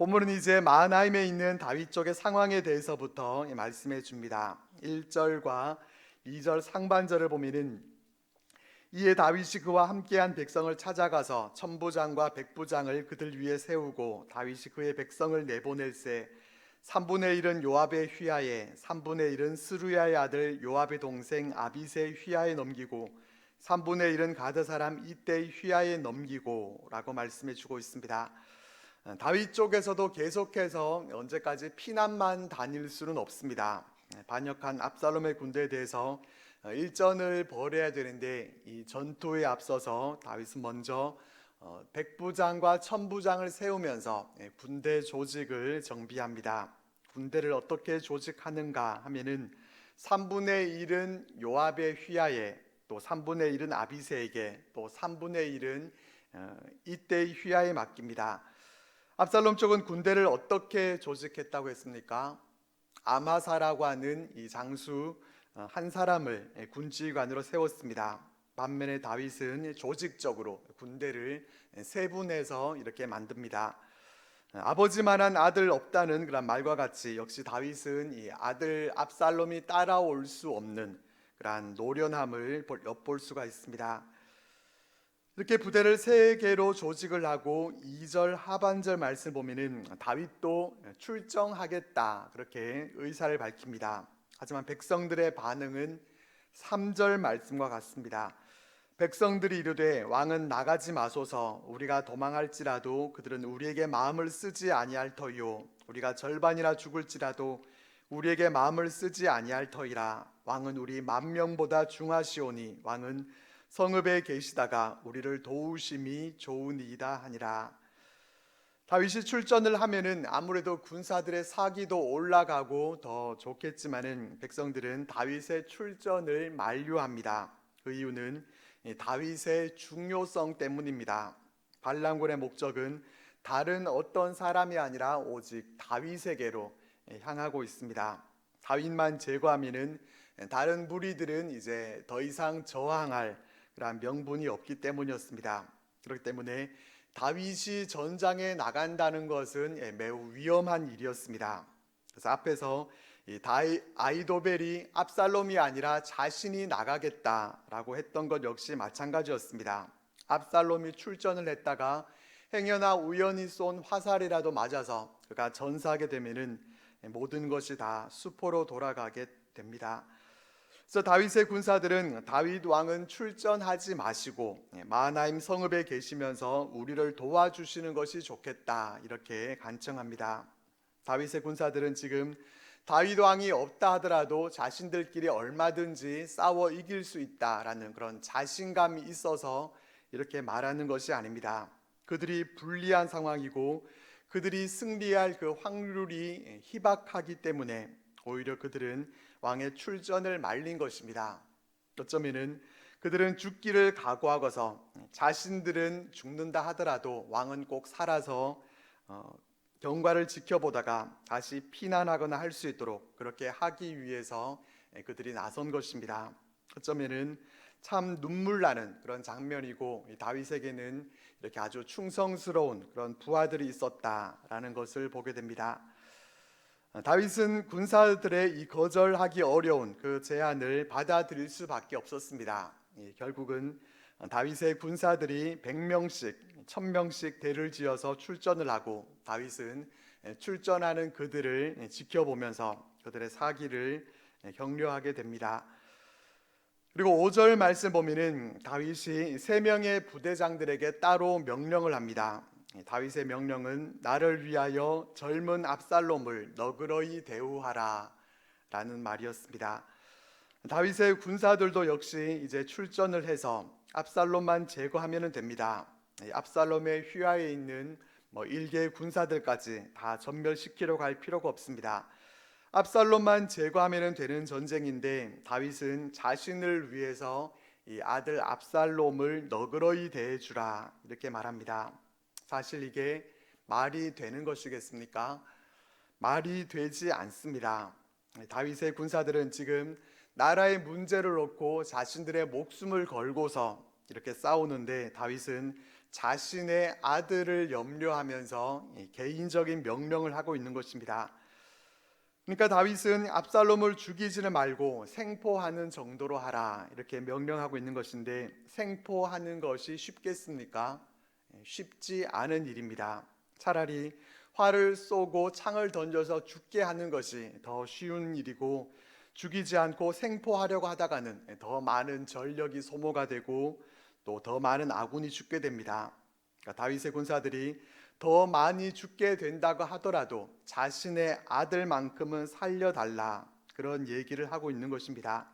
본문은 이제 마하나임에 있는 다윗 쪽의 상황에 대해서부터 말씀해 줍니다. 1절과 2절 상반절을 보면은 이에 다윗이 그와 함께한 백성을 찾아가서 천부장과 백부장을 그들 위에 세우고 다윗이 그의 백성을 내보낼세 3분의 1은 요압의 휘하에 3분의 1은 스루야의 아들 요압의 동생 아비세의 휘하에 넘기고 3분의 1은 가드 사람 이때의 휘하에 넘기고 라고 말씀해 주고 있습니다. 다윗 쪽에서도 계속해서 언제까지 피난만 다닐 수는 없습니다. 반역한 압살롬의 군대에 대해서 일전을 벌여야 되는데 이 전투에 앞서서 다윗은 먼저 어, 백부장과 천부장을 세우면서 예, 군대 조직을 정비합니다. 군대를 어떻게 조직하는가 하면은 3분의 1은 요압의 휘하에 또 3분의 1은 아비세에게 또 3분의 1은 어, 이때의 휘하에 맡깁니다. 압살롬 쪽은 군대를 어떻게 조직했다고 했습니까? 아마사라고 하는 이 장수 어, 한 사람을 예, 군지관으로 세웠습니다. 반면에 다윗은 조직적으로 군대를 세분해서 이렇게 만듭니다. 아버지만한 아들 없다는 그런 말과 같이 역시 다윗은 이 아들 압살롬이 따라올 수 없는 그러한 노련함을 엿볼 수가 있습니다. 이렇게 부대를 세 개로 조직을 하고 2절 하반절 말씀 보면은 다윗도 출정하겠다 그렇게 의사를 밝힙니다. 하지만 백성들의 반응은 3절 말씀과 같습니다. 백성들이 이르되 왕은 나가지 마소서 우리가 도망할지라도 그들은 우리에게 마음을 쓰지 아니할 터이요 우리가 절반이나 죽을지라도 우리에게 마음을 쓰지 아니할 터이라 왕은 우리 만 명보다 중하시오니 왕은 성읍에 계시다가 우리를 도우심이 좋으니이다 하니라 다윗이 출전을 하면은 아무래도 군사들의 사기도 올라가고 더 좋겠지만은 백성들은 다윗의 출전을 만류합니다. 그 이유는 다윗의 중요성 때문입니다. 반란군의 목적은 다른 어떤 사람이 아니라 오직 다윗에게로 향하고 있습니다. 다윗만 제거하면은 다른 무리들은 이제 더 이상 저항할 그런 명분이 없기 때문이었습니다. 그렇기 때문에 다윗이 전장에 나간다는 것은 매우 위험한 일이었습니다. 그래서 앞에서 다이 아이도벨이 압살롬이 아니라 자신이 나가겠다라고 했던 것 역시 마찬가지였습니다. 압살롬이 출전을 했다가 행여나 우연히 쏜 화살이라도 맞아서 그가 전사하게 되면은 모든 것이 다 수포로 돌아가게 됩니다. 그래서 다윗의 군사들은 다윗 왕은 출전하지 마시고 마하나임 성읍에 계시면서 우리를 도와주시는 것이 좋겠다 이렇게 간청합니다. 다윗의 군사들은 지금 다윗 왕이 없다 하더라도 자신들끼리 얼마든지 싸워 이길 수 있다라는 그런 자신감이 있어서 이렇게 말하는 것이 아닙니다. 그들이 불리한 상황이고 그들이 승리할 그 확률이 희박하기 때문에 오히려 그들은 왕의 출전을 말린 것입니다. 어쩌면은 그들은 죽기를 각오하고서 자신들은 죽는다 하더라도 왕은 꼭 살아서 어, 경과를 지켜보다가 다시 피난하거나 할 수 있도록 그렇게 하기 위해서 그들이 나선 것입니다. 어쩌면은 참 눈물 나는 그런 장면이고 다윗에게는 이렇게 아주 충성스러운 그런 부하들이 있었다라는 것을 보게 됩니다. 다윗은 군사들의 이 거절하기 어려운 그 제안을 받아들일 수밖에 없었습니다. 결국은 다윗의 군사들이 100명씩, 1000명씩 대를 지어서 출전을 하고 다윗은 출전하는 그들을 지켜보면서 그들의 사기를 격려하게 됩니다. 그리고 5절 말씀 보면은 다윗이 세 명의 부대장들에게 따로 명령을 합니다. 다윗의 명령은 나를 위하여 젊은 압살롬을 너그러이 대우하라 라는 말이었습니다. 다윗의 군사들도 역시 이제 출전을 해서 압살롬만 제거하면 됩니다. 압살롬의 휘하에 있는 뭐 일개 군사들까지 다 전멸시키려 갈 필요가 없습니다. 압살롬만 제거하면 되는 전쟁인데 다윗은 자신을 위해서 이 아들 압살롬을 너그러이 대해주라 이렇게 말합니다. 사실 이게 말이 되는 것이겠습니까? 말이 되지 않습니다. 다윗의 군사들은 지금 나라의 문제를 놓고 자신들의 목숨을 걸고서 이렇게 싸우는데 다윗은 자신의 아들을 염려하면서 이 개인적인 명령을 하고 있는 것입니다. 그러니까 다윗은 압살롬을 죽이지는 말고 생포하는 정도로 하라 이렇게 명령하고 있는 것인데 생포하는 것이 쉽겠습니까? 예, 쉽지 않은 일입니다. 차라리 활을 쏘고 창을 던져서 죽게 하는 것이 더 쉬운 일이고 죽이지 않고 생포하려고 하다가는 더 많은 전력이 소모가 되고 또 더 많은 아군이 죽게 됩니다. 그러니까 다윗의 군사들이 더 많이 죽게 된다고 하더라도 자신의 아들만큼은 살려달라 그런 얘기를 하고 있는 것입니다.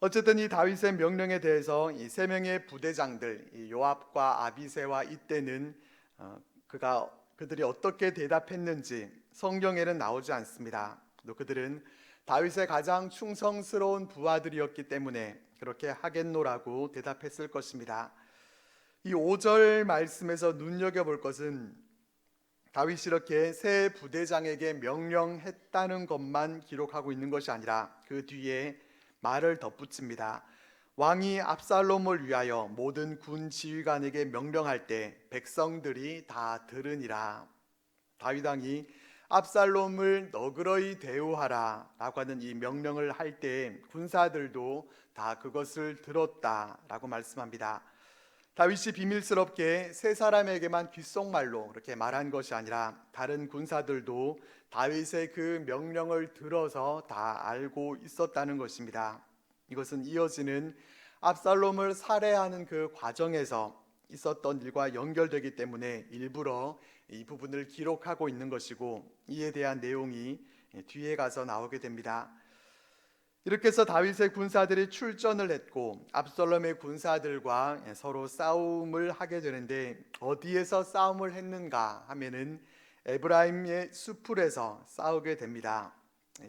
어쨌든 이 다윗의 명령에 대해서 이 세 명의 부대장들 이 요압과 아비세와 이때는 어, 그가 그들이 어떻게 대답했는지 성경에는 나오지 않습니다. 또 그들은 다윗의 가장 충성스러운 부하들이었기 때문에 그렇게 하겠노라고 대답했을 것입니다. 이 5절 말씀에서 눈여겨 볼 것은 다윗이 이렇게 세 부대장에게 명령했다는 것만 기록하고 있는 것이 아니라 그 뒤에 말을 덧붙입니다. 왕이 압살롬을 위하여 모든 군 지휘관에게 명령할 때 백성들이 다 들으니라. 다윗 왕이 압살롬을 너그러이 대우하라라고 하는 이 명령을 할 때 군사들도 다 그것을 들었다라고 말씀합니다. 다윗이 비밀스럽게 세 사람에게만 귓속말로 그렇게 말한 것이 아니라 다른 군사들도 다윗의 그 명령을 들어서 다 알고 있었다는 것입니다. 이것은 이어지는 압살롬을 살해하는 그 과정에서 있었던 일과 연결되기 때문에 일부러 이 부분을 기록하고 있는 것이고 이에 대한 내용이 뒤에 가서 나오게 됩니다. 이렇게 해서 다윗의 군사들이 출전을 했고 압살롬의 군사들과 서로 싸움을 하게 되는데 어디에서 싸움을 했는가 하면은 에브라임의 수풀에서 싸우게 됩니다.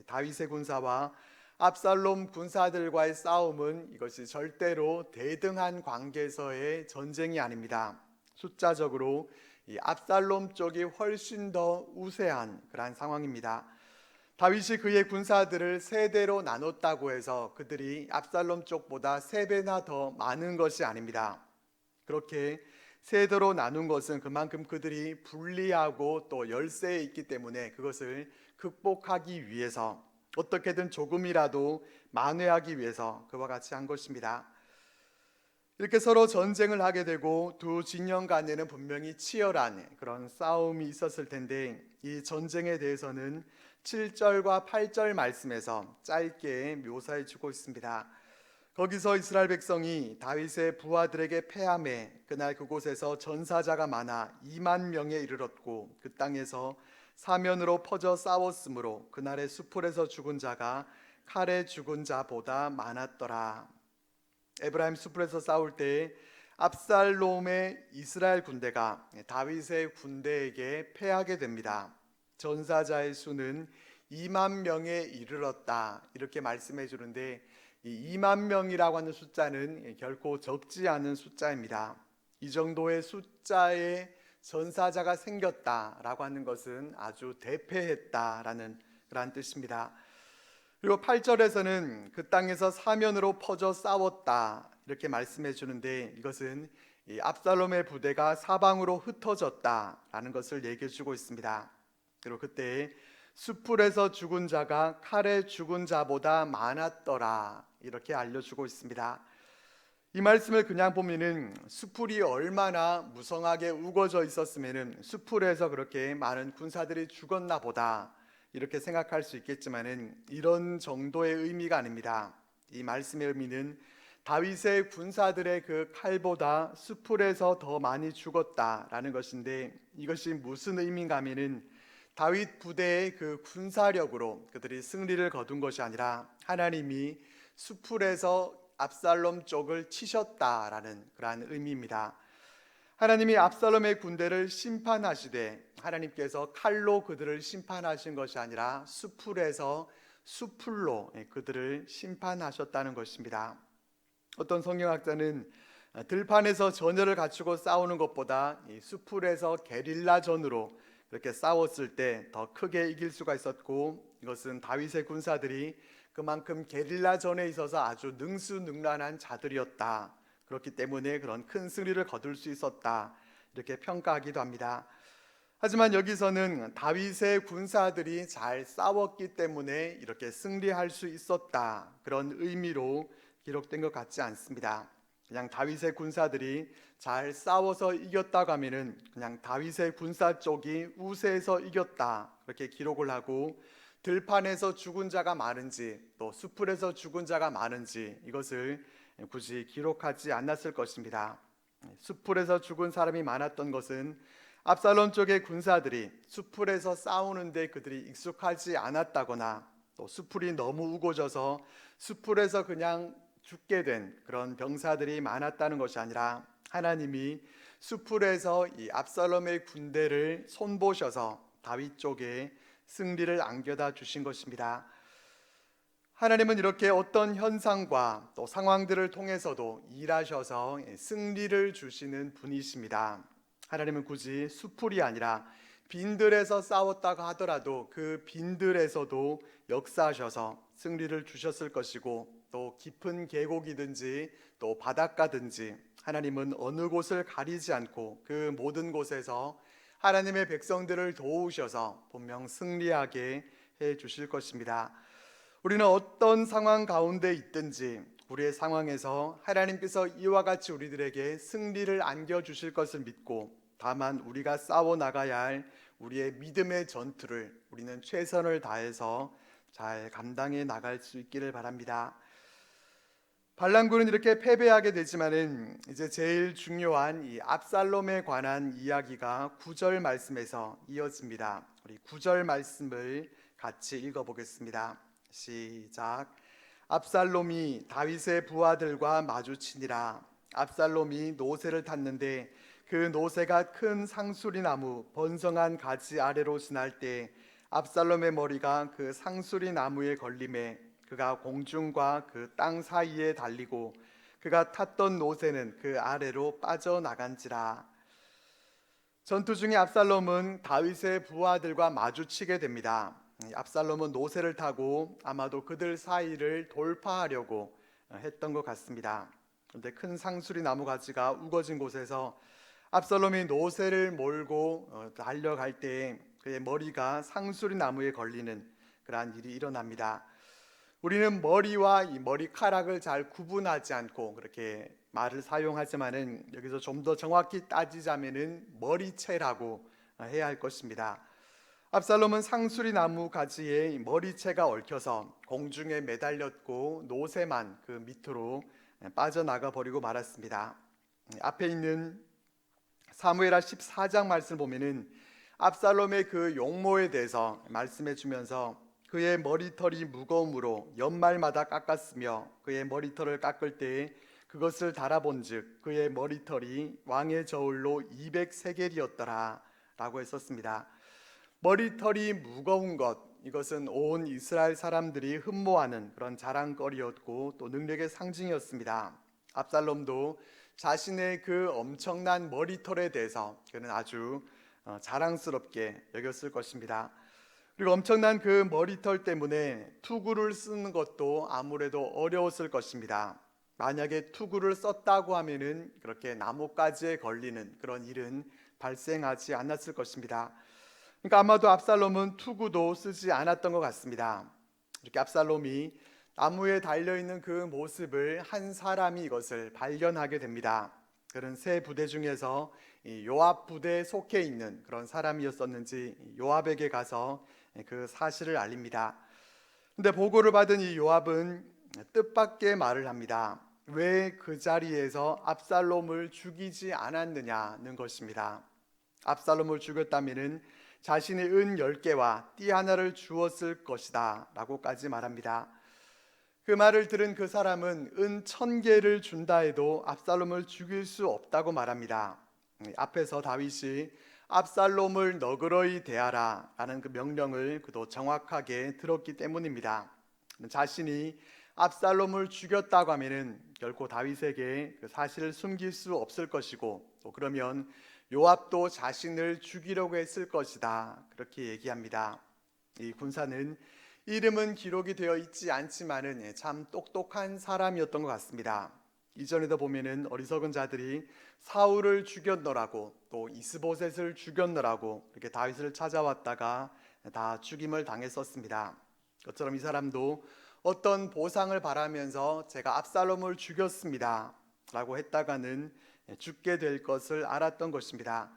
다윗의 군사와 압살롬 군사들과의 싸움은 이것이 절대로 대등한 관계에서의 전쟁이 아닙니다. 숫자적으로 이 압살롬 쪽이 훨씬 더 우세한 그러한 상황입니다. 다윗이 그의 군사들을 세 대로 나눴다고 해서 그들이 압살롬 쪽보다 세 배나 더 많은 것이 아닙니다. 그렇게 세 대로 나눈 것은 그만큼 그들이 불리하고 또 열세에 있기 때문에 그것을 극복하기 위해서 어떻게든 조금이라도 만회하기 위해서 그와 같이 한 것입니다. 이렇게 서로 전쟁을 하게 되고 두 진영 간에는 분명히 치열한 그런 싸움이 있었을 텐데 이 전쟁에 대해서는 7절과 8절 말씀에서 짧게 묘사해 주고 있습니다. 거기서 이스라엘 백성이 다윗의 부하들에게 패함에 그날 그곳에서 전사자가 많아 2만 명에 이르렀고 그 땅에서 사면으로 퍼져 싸웠으므로 그날의 수풀에서 죽은 자가 칼에 죽은 자보다 많았더라. 에브라임 수풀에서 싸울 때 압살롬의 이스라엘 군대가 다윗의 군대에게 패하게 됩니다. 전사자의 수는 2만 명에 이르렀다. 이렇게 말씀해 주는데 이 2만 명이라고 하는 숫자는 결코 적지 않은 숫자입니다. 이 정도의 숫자의 전사자가 생겼다라고 하는 것은 아주 대패했다라는 그러한 뜻입니다. 그리고 8절에서는 그 땅에서 사면으로 퍼져 싸웠다 이렇게 말씀해 주는데 이것은 이 압살롬의 부대가 사방으로 흩어졌다라는 것을 얘기해 주고 있습니다. 그리고 그때 수풀에서 죽은 자가 칼에 죽은 자보다 많았더라 이렇게 알려주고 있습니다. 이 말씀을 그냥 보면은 수풀이 얼마나 무성하게 우거져 있었으면은 수풀에서 그렇게 많은 군사들이 죽었나 보다 이렇게 생각할 수 있겠지만은 이런 정도의 의미가 아닙니다. 이 말씀의 의미는 다윗의 군사들의 그 칼보다 수풀에서 더 많이 죽었다라는 것인데 이것이 무슨 의미인가 하면은 다윗 부대의 그 군사력으로 그들이 승리를 거둔 것이 아니라 하나님이 수풀에서 압살롬 쪽을 치셨다라는 그러한 의미입니다. 하나님이 압살롬의 군대를 심판하시되 하나님께서 칼로 그들을 심판하신 것이 아니라 수풀에서 수풀로 그들을 심판하셨다는 것입니다. 어떤 성경학자는 들판에서 전열을 갖추고 싸우는 것보다 수풀에서 게릴라전으로 이렇게 싸웠을 때 더 크게 이길 수가 있었고 이것은 다윗의 군사들이 그만큼 게릴라전에 있어서 아주 능수능란한 자들이었다. 그렇기 때문에 그런 큰 승리를 거둘 수 있었다. 이렇게 평가하기도 합니다. 하지만 여기서는 다윗의 군사들이 잘 싸웠기 때문에 이렇게 승리할 수 있었다. 그런 의미로 기록된 것 같지 않습니다. 그냥 다윗의 군사들이 잘 싸워서 이겼다고 하면은 그냥 다윗의 군사 쪽이 우세해서 이겼다. 그렇게 기록을 하고 들판에서 죽은 자가 많은지 또 수풀에서 죽은 자가 많은지 이것을 굳이 기록하지 않았을 것입니다. 수풀에서 죽은 사람이 많았던 것은 압살롬 쪽의 군사들이 수풀에서 싸우는데 그들이 익숙하지 않았다거나 또 수풀이 너무 우거져서 수풀에서 그냥 죽게 된 그런 병사들이 많았다는 것이 아니라 하나님이 수풀에서 이 압살롬의 군대를 손보셔서 다윗 쪽에 승리를 안겨다 주신 것입니다. 하나님은 이렇게 어떤 현상과 또 상황들을 통해서도 일하셔서 승리를 주시는 분이십니다. 하나님은 굳이 수풀이 아니라 빈들에서 싸웠다고 하더라도 그 빈들에서도 역사하셔서 승리를 주셨을 것이고 또 깊은 계곡이든지 또 바닷가든지 하나님은 어느 곳을 가리지 않고 그 모든 곳에서 하나님의 백성들을 도우셔서 분명 승리하게 해 주실 것입니다. 우리는 어떤 상황 가운데 있든지 우리의 상황에서 하나님께서 이와 같이 우리들에게 승리를 안겨 주실 것을 믿고 다만 우리가 싸워 나가야 할 우리의 믿음의 전투를 우리는 최선을 다해서 잘 감당해 나갈 수 있기를 바랍니다. 반란군은 이렇게 패배하게 되지만은 이제 제일 중요한 이 압살롬에 관한 이야기가 구절 말씀에서 이어집니다. 우리 구절 말씀을 같이 읽어 보겠습니다. 시작. 압살롬이 다윗의 부하들과 마주치니라. 압살롬이 노새를 탔는데 그 노새가 큰 상수리 나무 번성한 가지 아래로 지날 때 압살롬의 머리가 그 상수리 나무에 걸림에 그가 공중과 그 땅 사이에 달리고 그가 탔던 노새는 그 아래로 빠져나간지라. 전투 중에 압살롬은 다윗의 부하들과 마주치게 됩니다. 압살롬은 노새를 타고 아마도 그들 사이를 돌파하려고 했던 것 같습니다. 그런데 큰 상수리 나무 가지가 우거진 곳에서 압살롬이 노새를 몰고 어, 달려갈 때 그의 머리가 상수리 나무에 걸리는 그러한 일이 일어납니다. 우리는 머리와 이 머리카락을 잘 구분하지 않고 그렇게 말을 사용하지만은 여기서 좀 더 정확히 따지자면은 머리채라고 해야 할 것입니다. 압살롬은 상수리 나무 가지에 머리채가 얽혀서 공중에 매달렸고 노새만 그 밑으로 빠져나가 버리고 말았습니다. 앞에 있는 사무엘하 14장 말씀을 보면은 압살롬의 그 용모에 대해서 말씀해 주면서 그의 머리털이 무거움으로 연말마다 깎았으며 그의 머리털을 깎을 때에 그것을 달아본즉 그의 머리털이 왕의 저울로 200세겔이었더라 라고 했었습니다. 머리털이 무거운 것 이것은 온 이스라엘 사람들이 흠모하는 그런 자랑거리였고 또 능력의 상징이었습니다. 압살롬도 자신의 그 엄청난 머리털에 대해서 그는 아주 어, 자랑스럽게 여겼을 것입니다. 그리고 엄청난 그 머리털 때문에 투구를 쓰는 것도 아무래도 어려웠을 것입니다. 만약에 투구를 썼다고 하면은 그렇게 나뭇가지에 걸리는 그런 일은 발생하지 않았을 것입니다. 그러니까 아마도 압살롬은 투구도 쓰지 않았던 것 같습니다. 이렇게 압살롬이 나무에 달려 있는 그 모습을 한 사람이 이것을 발견하게 됩니다. 그런 세 부대 중에서 요압 부대에 속해 있는 그런 사람이었었는지 요압에게 가서 그 사실을 알립니다. 근데 보고를 받은 이 요압은 뜻밖의 말을 합니다. 왜 그 자리에서 압살롬을 죽이지 않았느냐는 것입니다. 압살롬을 죽였다면은 자신의 은 10개와 띠 하나를 주었을 것이다 라고까지 말합니다. 그 말을 들은 그 사람은 은 1000개를 준다 해도 압살롬을 죽일 수 없다고 말합니다. 앞에서 다윗이 압살롬을 너그러이 대하라 라는 그 명령을 그도 정확하게 들었기 때문입니다. 자신이 압살롬을 죽였다고 하면은 결코 다윗에게 그 사실을 숨길 수 없을 것이고 또 그러면 요압도 자신을 죽이려고 했을 것이다. 그렇게 얘기합니다. 이 군사는 이름은 기록이 되어 있지 않지만은 참 똑똑한 사람이었던 것 같습니다. 이전에도 보면은 어리석은 자들이 사울을 죽였노라고 또 이스보셋을 죽였노라고 이렇게 다윗을 찾아왔다가 다 죽임을 당했었습니다. 그처럼 이 사람도 어떤 보상을 바라면서 제가 압살롬을 죽였습니다라고 했다가는 죽게 될 것을 알았던 것입니다.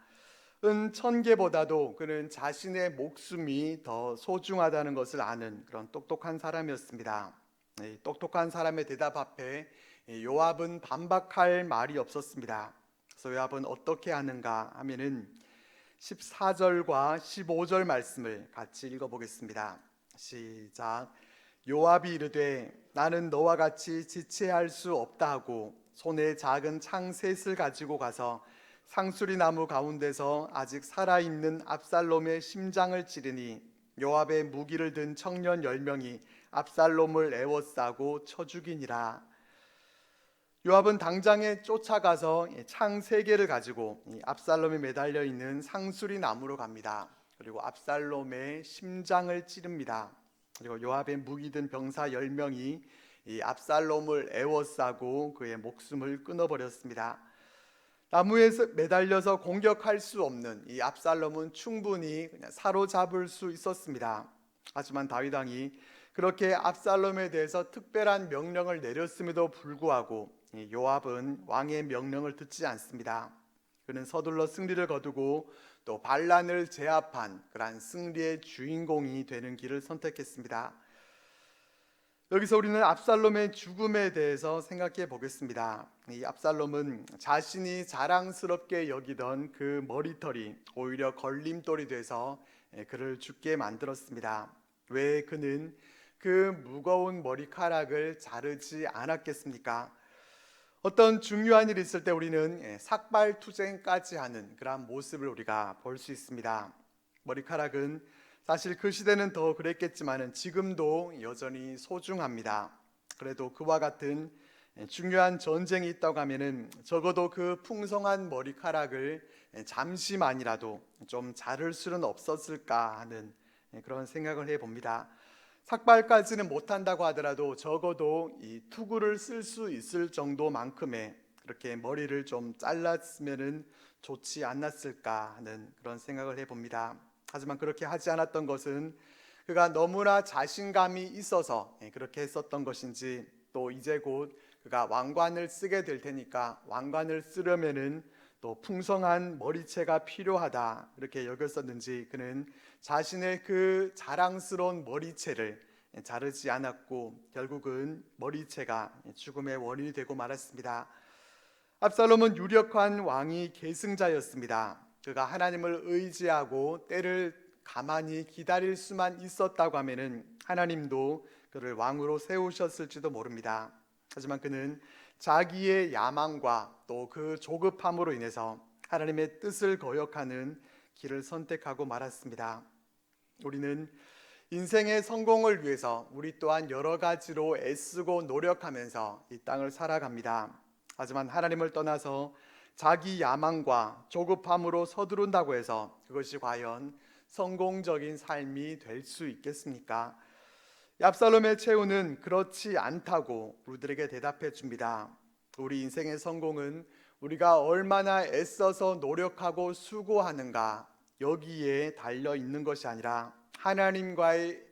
은 천 개보다도 그는 자신의 목숨이 더 소중하다는 것을 아는 그런 똑똑한 사람이었습니다. 이 똑똑한 사람의 대답 앞에 이 요압은 반박할 말이 없었습니다. 그래서 요압은 어떻게 하는가 하면은 14절과 15절 말씀을 같이 읽어보겠습니다. 시작. 요압이 이르되 나는 너와 같이 지체할 수 없다 하고 손에 작은 창 셋을 가지고 가서 상수리 나무 가운데서 아직 살아 있는 압살롬의 심장을 찌르니 요압의 무기를 든 청년 열 명이 압살롬을 애워싸고 쳐 죽이니라. 요압은 당장에 쫓아가서 창 세 개를 가지고 이 압살롬이 매달려 있는 상수리 나무로 갑니다. 그리고 압살롬의 심장을 찌릅니다. 그리고 요압의 무기 든 병사 열 명이 이 압살롬을 애워싸고 그의 목숨을 끊어버렸습니다. 나무에서 매달려서 공격할 수 없는 이 압살롬은 충분히 그냥 사로잡을 수 있었습니다. 하지만 다윗 왕이 그렇게 압살롬에 대해서 특별한 명령을 내렸음에도 불구하고 이 요압은 왕의 명령을 듣지 않습니다. 그는 서둘러 승리를 거두고 또 반란을 제압한 그러한 승리의 주인공이 되는 길을 선택했습니다. 여기서 우리는 압살롬의 죽음에 대해서 생각해 보겠습니다. 이 압살롬은 자신이 자랑스럽게 여기던 그 머리털이 오히려 걸림돌이 돼서 그를 죽게 만들었습니다. 왜 그는 그 무거운 머리카락을 자르지 않았겠습니까? 어떤 중요한 일이 있을 때 우리는 삭발 투쟁까지 하는 그러한 모습을 우리가 볼 수 있습니다. 머리카락은 사실 그 시대는 더 그랬겠지만은 지금도 여전히 소중합니다. 그래도 그와 같은 중요한 전쟁이 있다고 하면은 적어도 그 풍성한 머리카락을 잠시만이라도 좀 자를 수는 없었을까 하는 그런 생각을 해 봅니다. 삭발까지는 못한다고 하더라도 적어도 이 투구를 쓸 수 있을 정도만큼의 그렇게 머리를 좀 잘랐으면은 좋지 않았을까 하는 그런 생각을 해 봅니다. 하지만 그렇게 하지 않았던 것은 그가 너무나 자신감이 있어서 예, 그렇게 했었던 것인지 또 이제 곧 그가 왕관을 쓰게 될 테니까 왕관을 쓰려면은 또 풍성한 머리채가 필요하다 이렇게 여겼었는지 그는 자신의 그 자랑스러운 머리채를 자르지 않았고 결국은 머리채가 죽음의 원인이 되고 말았습니다. 압살롬은 유력한 왕이 계승자였습니다. 그가 하나님을 의지하고 때를 가만히 기다릴 수만 있었다고 하면은 하나님도 그를 왕으로 세우셨을지도 모릅니다. 하지만 그는 자기의 야망과 또 그 조급함으로 인해서 하나님의 뜻을 거역하는 길을 선택하고 말았습니다. 우리는 인생의 성공을 위해서 우리 또한 여러 가지로 애쓰고 노력하면서 이 땅을 살아갑니다. 하지만 하나님을 떠나서 자기 야망과 조급함으로 서두른다고 해서 그것이 과연 성공적인 삶이 될 수 있겠습니까? 얍살롬의 최후는 그렇지 않다고 우리들에게 대답해 줍니다. 우리 인생의 성공은 우리가 얼마나 애써서 노력하고 수고하는가 여기에 달려 있는 것이 아니라 하나님과의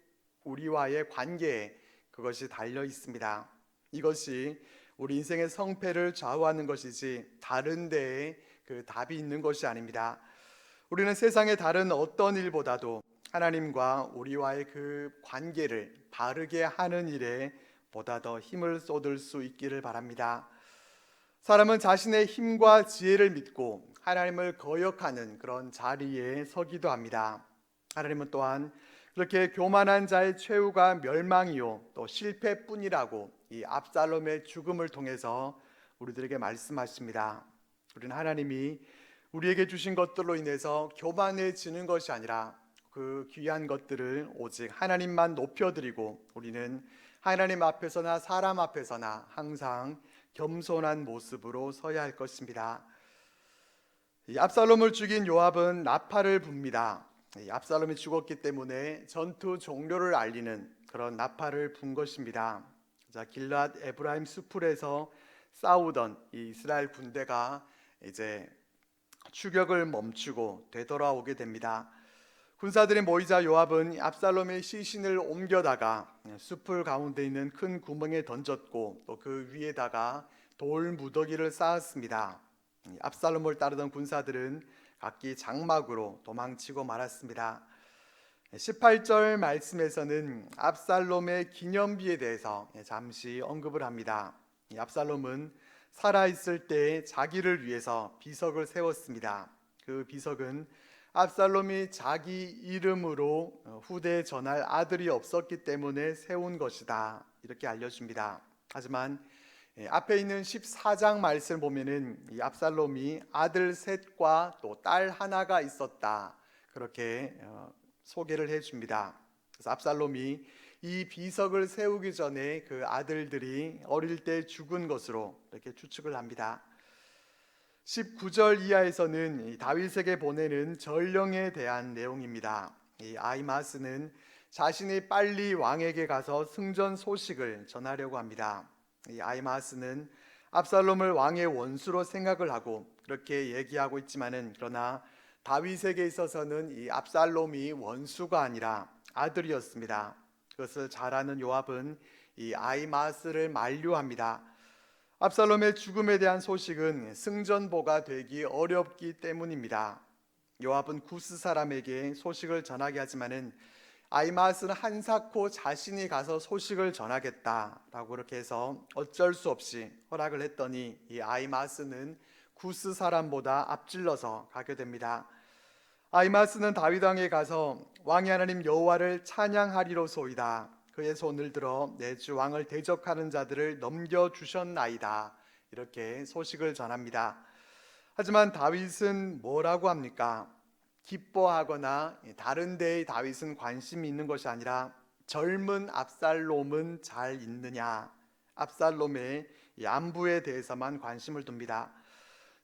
우리와의 관계에 그것이 달려 있습니다. 이것이 우리 인생의 성패를 좌우하는 것이지 다른 데에 그 답이 있는 것이 아닙니다. 우리는 세상의 다른 어떤 일보다도 하나님과 우리와의 그 관계를 바르게 하는 일에 보다 더 힘을 쏟을 수 있기를 바랍니다. 사람은 자신의 힘과 지혜를 믿고 하나님을 거역하는 그런 자리에 서기도 합니다. 하나님은 또한 그렇게 교만한 자의 최후가 멸망이요 또 실패뿐이라고 이 압살롬의 죽음을 통해서 우리들에게 말씀하십니다. 우리는 하나님이 우리에게 주신 것들로 인해서 교만해지는 것이 아니라 그 귀한 것들을 오직 하나님만 높여드리고 우리는 하나님 앞에서나 사람 앞에서나 항상 겸손한 모습으로 서야 할 것입니다. 이 압살롬을 죽인 요압은 나팔을 붑니다. 압살롬이 죽었기 때문에 전투 종료를 알리는 그런 나팔을 분 것입니다. 자, 길랏 에브라임 수풀에서 싸우던 이 이스라엘 군대가 이제 추격을 멈추고 되돌아오게 됩니다. 군사들이 모이자 요압은 압살롬의 시신을 옮겨다가 숲을 가운데 있는 큰 구멍에 던졌고 또 그 위에다가 돌 무더기를 쌓았습니다. 이 압살롬을 따르던 군사들은 각기 장막으로 도망치고 말았습니다. 18절 말씀에서는 압살롬의 기념비에 대해서 잠시 언급을 합니다. 이 압살롬은 살아 있을 때 자기를 위해서 비석을 세웠습니다. 그 비석은 압살롬이 자기 이름으로 후대에 전할 아들이 없었기 때문에 세운 것이다. 이렇게 알려줍니다. 하지만 예, 앞에 있는 14장 말씀을 보면은 이 압살롬이 아들 셋과 또 딸 하나가 있었다. 그렇게 어, 소개를 해 줍니다. 그래서 압살롬이 이 비석을 세우기 전에 그 아들들이 어릴 때 죽은 것으로 이렇게 추측을 합니다. 19절 이하에서는 이 다윗에게 보내는 전령에 대한 내용입니다. 이 아이마스는 자신이 빨리 왕에게 가서 승전 소식을 전하려고 합니다. 이 아이마스는 압살롬을 왕의 원수로 생각을 하고 그렇게 얘기하고 있지만은 그러나 다윗에게 있어서는 이 압살롬이 원수가 아니라 아들이었습니다. 그것을 잘 아는 요압은 이 아이마스를 만류합니다. 압살롬의 죽음에 대한 소식은 승전보가 되기 어렵기 때문입니다. 요압은 구스 사람에게 소식을 전하게 하지만은 아이마스는 한사코 자신이 가서 소식을 전하겠다라고 그렇게 해서 어쩔 수 없이 허락을 했더니 이 아이마스는 구스 사람보다 앞질러서 가게 됩니다. 아이마스는 다윗 왕에 가서 왕의 하나님 여호와를 찬양하리로소이다. 그의 손을 들어 내 주 왕을 대적하는 자들을 넘겨 주셨나이다. 이렇게 소식을 전합니다. 하지만 다윗은 뭐라고 합니까? 기뻐하거나 다른 데에 다윗은 관심이 있는 것이 아니라 젊은 압살롬은 잘 있느냐? 압살롬의 안부에 대해서만 관심을 둡니다.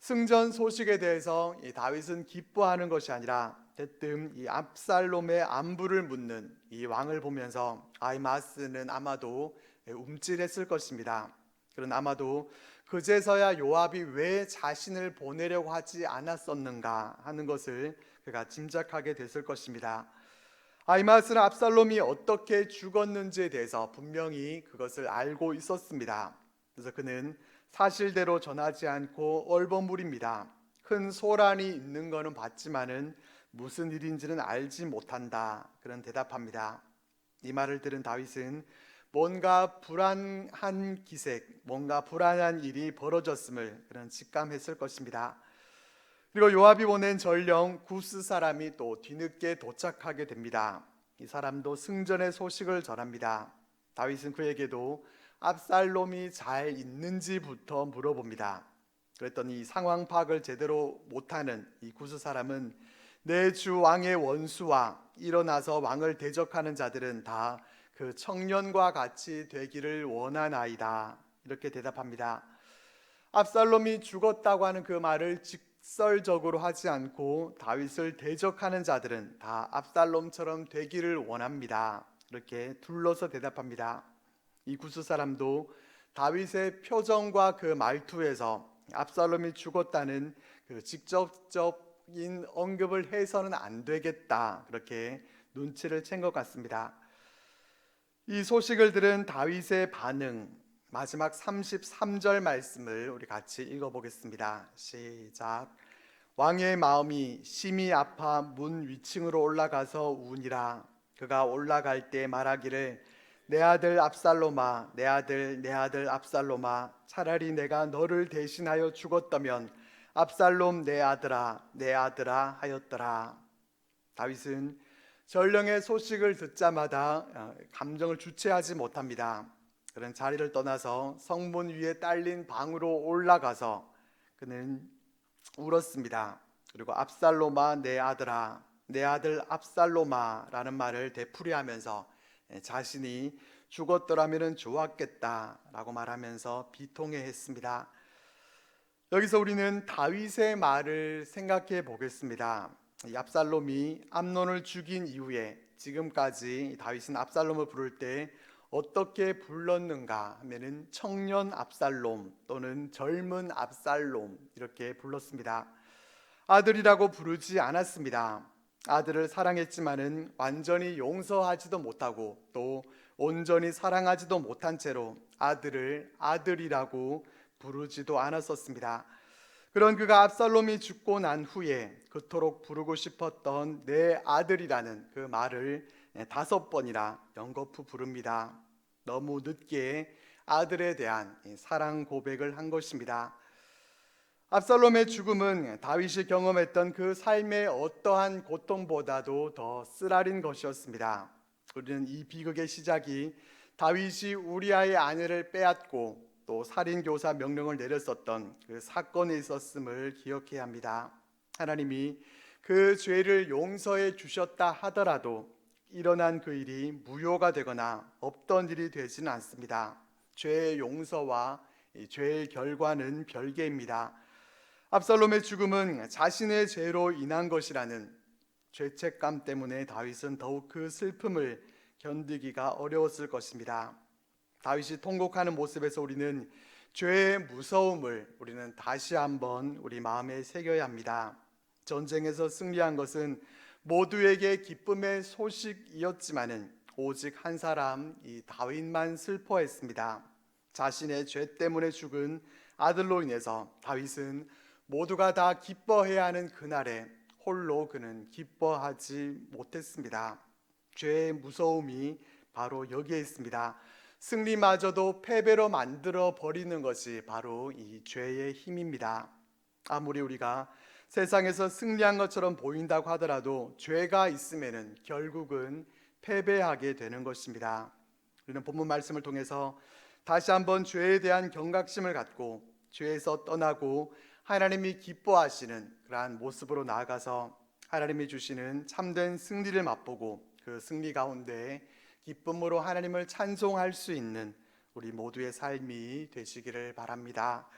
승전 소식에 대해서 다윗은 기뻐하는 것이 아니라 대뜸 이 압살롬의 안부를 묻는 이 왕을 보면서 아이마스는 아마도 움찔했을 것입니다. 그런 아마도 그제서야 요압이 왜 자신을 보내려고 하지 않았었는가 하는 것을 그가 짐작하게 됐을 것입니다. 아이마스는 압살롬이 어떻게 죽었는지에 대해서 분명히 그것을 알고 있었습니다. 그래서 그는 사실대로 전하지 않고 얼버무립니다. 큰 소란이 있는 것은 봤지만은 무슨 일인지는 알지 못한다. 그런 대답합니다. 이 말을 들은 다윗은 뭔가 불안한 기색, 뭔가 불안한 일이 벌어졌음을 그런 직감했을 것입니다. 그리고 요압이 보낸 전령 구스 사람이 또 뒤늦게 도착하게 됩니다. 이 사람도 승전의 소식을 전합니다. 다윗은 그에게도 압살롬이 잘 있는지부터 물어봅니다. 그랬더니 상황 파악을 제대로 못하는 이 구스 사람은 내 주 왕의 원수와 일어나서 왕을 대적하는 자들은 다 그 청년과 같이 되기를 원하나이다. 이렇게 대답합니다. 압살롬이 죽었다고 하는 그 말을 직설적으로 하지 않고 다윗을 대적하는 자들은 다 압살롬처럼 되기를 원합니다. 이렇게 둘러서 대답합니다. 이 구스 사람도 다윗의 표정과 그 말투에서 압살롬이 죽었다는 그 직접적 인 언급을 해서는 안 되겠다 그렇게 눈치를 챈 것 같습니다. 이 소식을 들은 다윗의 반응 마지막 33절 말씀을 우리 같이 읽어 보겠습니다. 시작. 왕의 마음이 심히 아파 문 위층으로 올라가서 우니라. 그가 올라갈 때 말하기를 내 아들 압살롬아 내 아들 내 아들 압살롬아 차라리 내가 너를 대신하여 죽었다면 압살롬 내 아들아 내 아들아 하였더라. 다윗은 전령의 소식을 듣자마다 어, 감정을 주체하지 못합니다. 그런 자리를 떠나서 성문 위에 딸린 방으로 올라가서 그는 울었습니다. 그리고 압살롬아 내 아들아 내 아들 압살롬아라는 말을 되풀이하면서 예, 자신이 죽었더라면 좋았겠다라고 말하면서 비통해했습니다. 여기서 우리는 다윗의 말을 생각해 보겠습니다. 압살롬이 암론을 죽인 이후에 지금까지 다윗은 압살롬을 부를 때 어떻게 불렀는가 하면은 청년 압살롬 또는 젊은 압살롬 이렇게 불렀습니다. 아들이라고 부르지 않았습니다. 아들을 사랑했지만은 완전히 용서하지도 못하고 또 온전히 사랑하지도 못한 채로 아들을 아들이라고 부르지도 않았었습니다. 그런 그가 압살롬이 죽고 난 후에 그토록 부르고 싶었던 내 아들이라는 그 말을 다섯 번이나 연거푸 부릅니다. 너무 늦게 아들에 대한 사랑 고백을 한 것입니다. 압살롬의 죽음은 다윗이 경험했던 그 삶의 어떠한 고통보다도 더 쓰라린 것이었습니다. 우리는 이 비극의 시작이 다윗이 우리아의 아내를 빼앗고 또 살인 교사 명령을 내렸었던 그 사건에 있었음을 기억해야 합니다. 하나님이 그 죄를 용서해 주셨다 하더라도 일어난 그 일이 무효가 되거나 없던 일이 되지는 않습니다. 죄의 용서와 이 죄의 결과는 별개입니다. 압살롬의 죽음은 자신의 죄로 인한 것이라는 죄책감 때문에 다윗은 더욱 그 슬픔을 견디기가 어려웠을 것입니다. 다윗이 통곡하는 모습에서 우리는 죄의 무서움을 우리는 다시 한번 우리 마음에 새겨야 합니다. 전쟁에서 승리한 것은 모두에게 기쁨의 소식이었지만은 오직 한 사람 이 다윗만 슬퍼했습니다. 자신의 죄 때문에 죽은 아들로 인해서 다윗은 모두가 다 기뻐해야 하는 그날에 홀로 그는 기뻐하지 못했습니다. 죄의 무서움이 바로 여기에 있습니다. 승리마저도 패배로 만들어 버리는 것이 바로 이 죄의 힘입니다. 아무리 우리가 세상에서 승리한 것처럼 보인다고 하더라도 죄가 있으면은 결국은 패배하게 되는 것입니다. 우리는 본문 말씀을 통해서 다시 한번 죄에 대한 경각심을 갖고 죄에서 떠나고 하나님이 기뻐하시는 그러한 모습으로 나아가서 하나님이 주시는 참된 승리를 맛보고 그 승리 가운데 기쁨으로 하나님을 찬송할 수 있는 우리 모두의 삶이 되시기를 바랍니다.